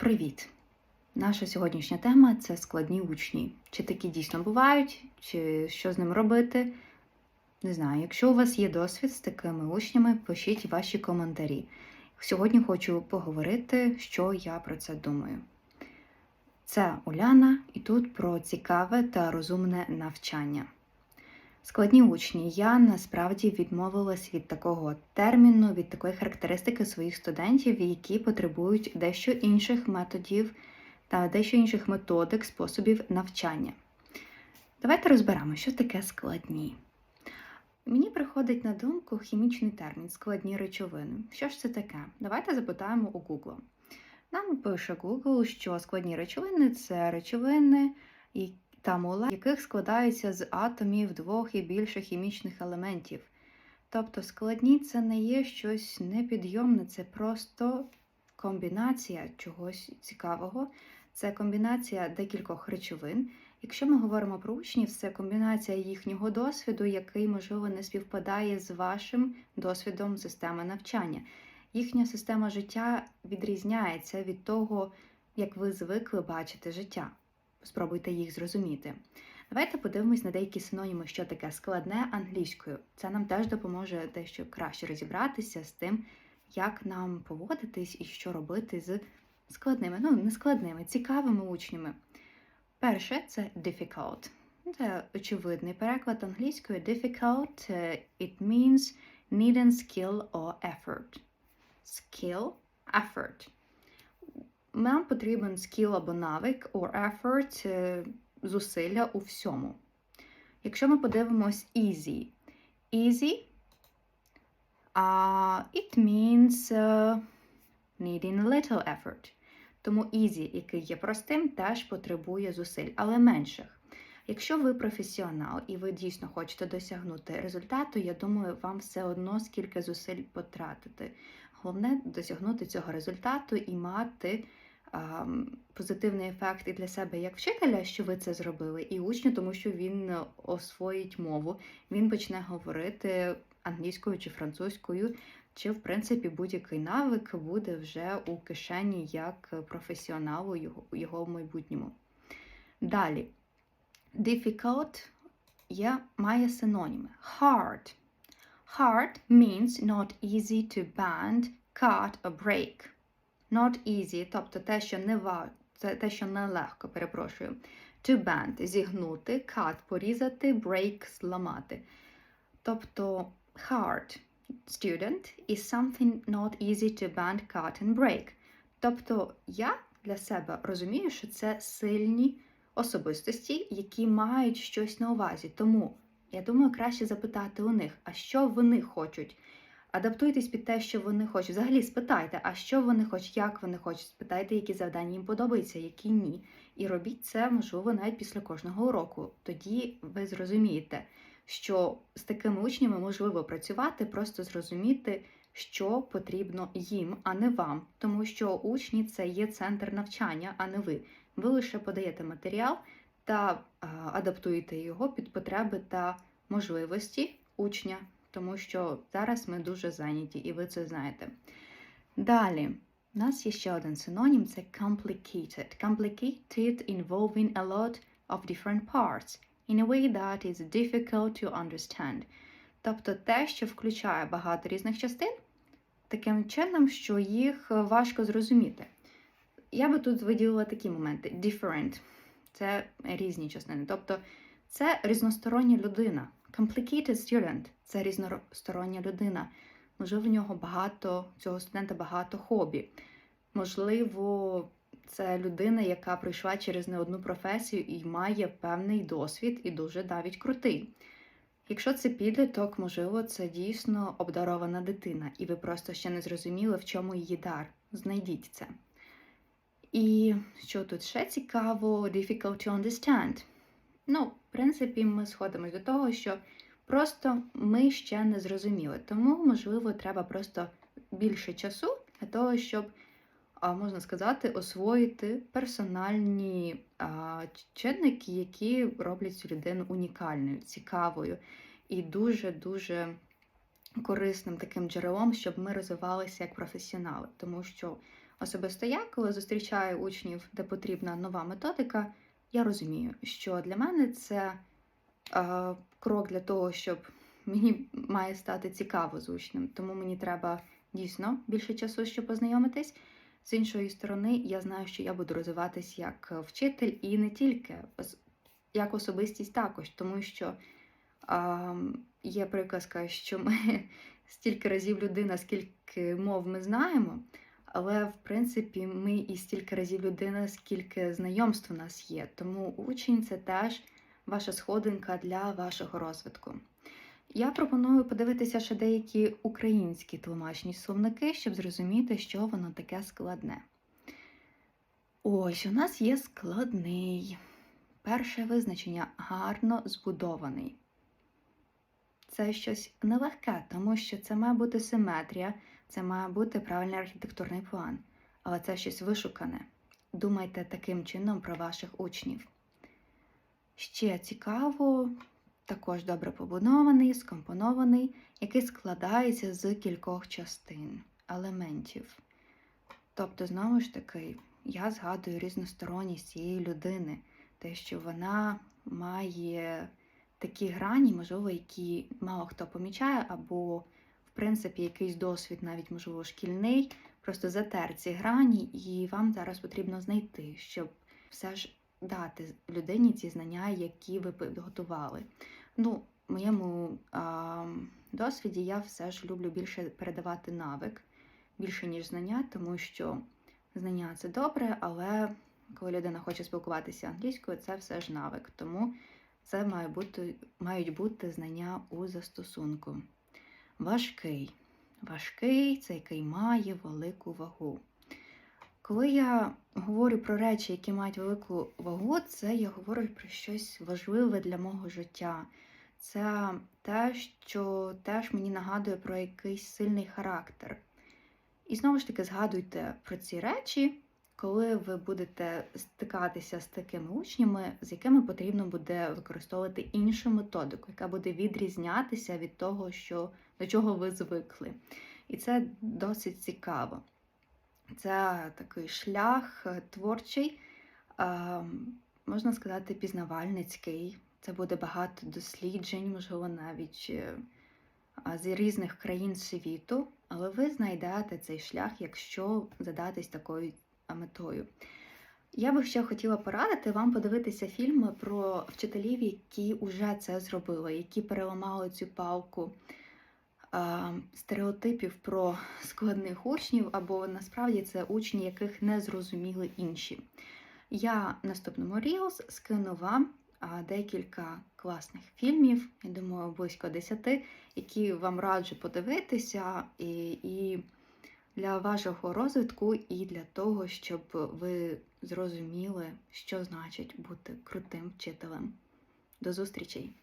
Привіт! Наша сьогоднішня тема це складні учні. Чи такі дійсно бувають, чи що з ним робити? Не знаю. Якщо у вас є досвід з такими учнями, пишіть ваші коментарі. Сьогодні хочу поговорити, що я про це думаю. Це Уляна, і тут про цікаве та розумне навчання. Складні учні. Я насправді відмовилась від такого терміну, від такої характеристики своїх студентів, які потребують дещо інших методів та дещо інших методик, способів навчання. Давайте розберемо, що таке складні. Мені приходить на думку хімічний термін складні речовини. Що ж це таке? Давайте запитаємо у Google. Нам пише Google, що складні речовини це речовини, і та молекули, яких складаються з атомів двох і більше хімічних елементів. Тобто складні це не є щось непідйомне, це просто комбінація чогось цікавого, це комбінація декількох речовин. Якщо ми говоримо про учнів, це комбінація їхнього досвіду, який, можливо, не співпадає з вашим досвідом системи навчання. Їхня система життя відрізняється від того, як ви звикли бачити життя. Спробуйте їх зрозуміти. Давайте подивимось на деякі синоніми, що таке складне англійською. Це нам теж допоможе дещо краще розібратися з тим, як нам поводитись і що робити з складними, ну не складними, цікавими учнями. Перше це difficult. Це очевидний переклад англійською. Difficult е, it means needing skill or effort. Skill, effort. Нам потрібен skill або навик or effort е, зусилля у всьому. Якщо ми подивимось easy. Easy uh, it means uh, needing little effort. Тому easy, який є простим, теж потребує зусиль, але менших. Якщо ви професіонал і ви дійсно хочете досягнути результату, я думаю, вам все одно скільки зусиль потратити. Головне досягнути цього результату і мати позитивний ефект і для себе як вчителя, що ви це зробили, і учню, тому що він освоїть мову, він почне говорити англійською чи французькою, чи, в принципі, будь-який навик буде вже у кишені як професіоналу його, його в майбутньому. Далі. Difficult є, має синоніми. Hard. Hard means not easy to bend, cut or break. Not easy, тобто те, що не ва... це те, що нелегко, перепрошую. To bend – зігнути, cut – порізати, break – зламати. Тобто hard student is something not easy to bend, cut and break. Тобто я для себе розумію, що це сильні особистості, які мають щось на увазі. Тому я думаю, краще запитати у них, а що вони хочуть. Адаптуйтесь під те, що вони хочуть. Взагалі спитайте, а що вони хочуть, як вони хочуть. Спитайте, які завдання їм подобаються, які ні. І робіть це, можливо, навіть після кожного уроку. Тоді ви зрозумієте, що з такими учнями можливо працювати, просто зрозуміти, що потрібно їм, а не вам. Тому що учні це є центр навчання, а не ви. Ви лише подаєте матеріал та адаптуєте його під потреби та можливості учня тому що зараз ми дуже зайняті, і ви це знаєте. Далі, у нас є ще один синонім це complicated. Complicated involving a lot of different parts in a way that is difficult to understand. Тобто те, що включає багато різних частин, таким чином, що їх важко зрозуміти. Я би тут виділила такі моменти: different це різні частини. Тобто це різностороння людина. Complicated student це різностороння людина. Можливо, в нього багато цього студента багато хобі. Можливо, це людина, яка пройшла через не одну професію і має певний досвід, і дуже навіть крутий. Якщо це підліток, можливо, це дійсно обдарована дитина, і ви просто ще не зрозуміли, в чому її дар. Знайдіть це. І що тут ще цікаво, difficult to understand. Ну, в принципі, ми сходимось до того, що просто ми ще не зрозуміли. Тому, можливо, треба просто більше часу для того, щоб, можна сказати, освоїти персональні чинники, які роблять цю людину унікальною, цікавою і дуже-дуже корисним таким джерелом, щоб ми розвивалися як професіонали. Тому що Особисто я, коли зустрічаю учнів, де потрібна нова методика, я розумію, що для мене це е, крок для того, щоб мені має стати цікаво з тому мені треба дійсно більше часу, щоб познайомитись. З іншої сторони, я знаю, що я буду розвиватись як вчитель і не тільки як особистість також, тому що а, є приказка, що ми стільки разів людина, скільки мов ми знаємо, але в принципі ми і стільки разів людина, скільки знайомств у нас є. Тому учень це теж ваша сходинка для вашого розвитку. Я пропоную подивитися ще деякі українські тлумачні словники, щоб зрозуміти, що воно таке складне. Ось у нас є складний. Перше визначення гарно збудований. Це щось нелегке, тому що це має бути симетрія, це має бути правильний архітектурний план, але це щось вишукане. Думайте таким чином про ваших учнів. Ще цікаво, також добре побудований, скомпонований, який складається з кількох частин, елементів. Тобто, знову ж таки, я згадую різносторонність цієї людини, те, що вона має такі грані, можливо, які мало хто помічає, або, в принципі, якийсь досвід, навіть, можливо, шкільний, просто затер ці грані, і вам зараз потрібно знайти, щоб все ж дати людині ці знання, які ви підготували. Ну, в моєму а, досвіді я все ж люблю більше передавати навик, більше, ніж знання, тому що знання це добре, але коли людина хоче спілкуватися англійською, це все ж навик. Тому це має бути, мають бути знання у застосунку. Важкий. Важкий це який має велику вагу. Коли я говорю про речі, які мають велику вагу, це я говорю про щось важливе для мого життя. Це те, що теж мені нагадує про якийсь сильний характер. І знову ж таки згадуйте про ці речі, коли ви будете стикатися з такими учнями, з якими потрібно буде використовувати іншу методику, яка буде відрізнятися від того, що, до чого ви звикли. І це досить цікаво. Це такий шлях е, творчий, е, можна сказати, пізнавальницький. Це буде багато досліджень, можливо, навіть е, з різних країн світу, але ви знайдете цей шлях, якщо задатись такою метою. Я би ще хотіла порадити вам подивитися фільми про вчителів, які вже це зробили, які переламали цю палку стереотипів про складних учнів, або насправді це учні, яких не зрозуміли інші. Я наступному Reels скину вам декілька класних фільмів, я думаю, близько 10, які вам раджу подивитися, і, і для вашого розвитку, і для того, щоб ви зрозуміли, що значить бути крутим вчителем. До зустрічей!